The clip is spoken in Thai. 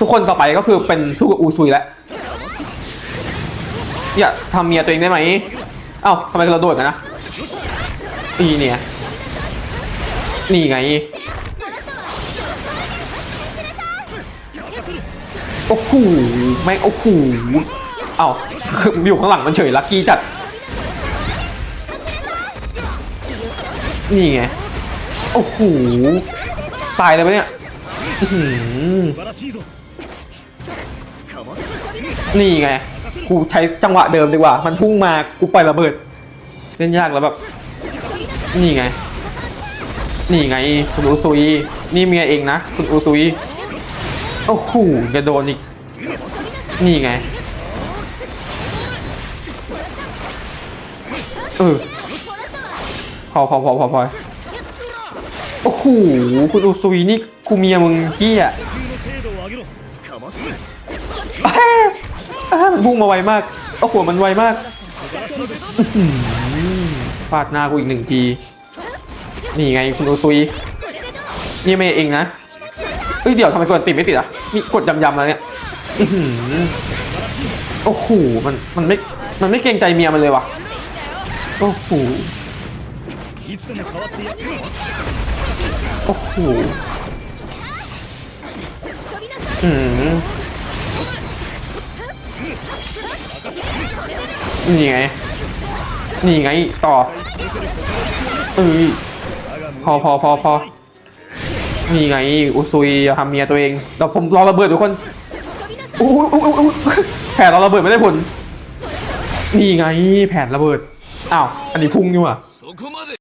ทุกคนต่อไปก็คือเป็นสู้กับอูซุยแล้วอย่าทำเมียตัวเองได้ไหมเอ้าทำไมเราโดดกันนะนี่เนี่ยนี่ไงโอ้โหแม่งโอ้โหเอ้าอยู่ข้างหลังมันเฉยลักกี้จัดนี่ไงโอ้โหตายเลยปะเนี่ย นี่ไง กูใช้จังหวะเดิมดีกว่า มันพุ่งมา กูปล่อยระเบิด เล่นยากแล้วแบบ นี่ไง นี่ไง คุณอูซุย นี่เมียเองนะ คุณอูซุย โอ้โหจะโดนอีก นี่ไง เออ พอพอพอพอพอโอ้โห คุณอูซุยนี่กูเมียมึงเฮี้ย มันพุ่งมาไวมากเอาหัวมันไวมากฟาดหน้ากูอีกหนึ่งที นี่ไงคุณโอซุย นี่ไม่เองนะ เอ้ยเดี๋ยวทำไมกดติดไม่ติดอะมีกดยำๆแล้วเนี่ยโอ้โห มัน มันไม่ มันไม่เกรงใจเมียมันเลยวะโอ้โห โอ้โห นี่ไง นี่ไง ต่อซุยพอพอพอพอนี่ไง อุซุยอย่าทำเมียตัวเองเราผมรอระเบิดทุกคนอ้อู้แผนเราระเบิดไม่ได้ผล นี่ไง แผนระเบิด อ้าว อันนี้พุ่งอยู่อะ